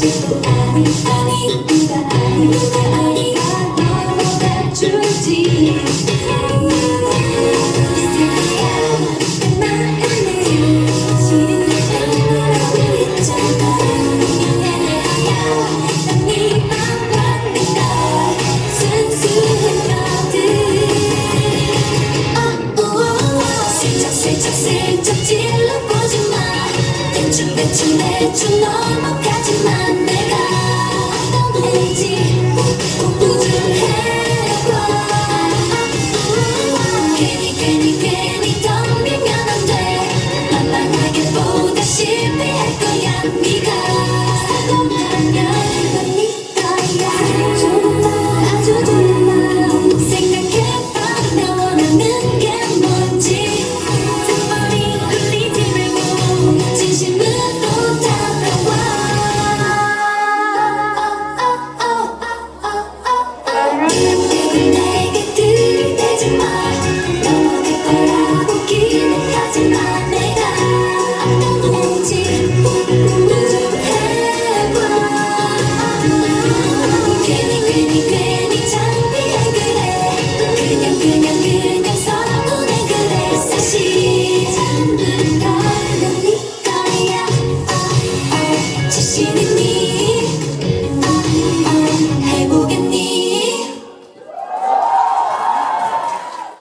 Oh, oh, oh, 슬쩍 슬쩍 질러보지 마. 대충 대충 대충 넘어가지만 내가 어떤 레이지. 공부 좀 해봐 괜히 괜히 괜히 덤비면 안돼. 만만하게 보다 실패할 거야 네가.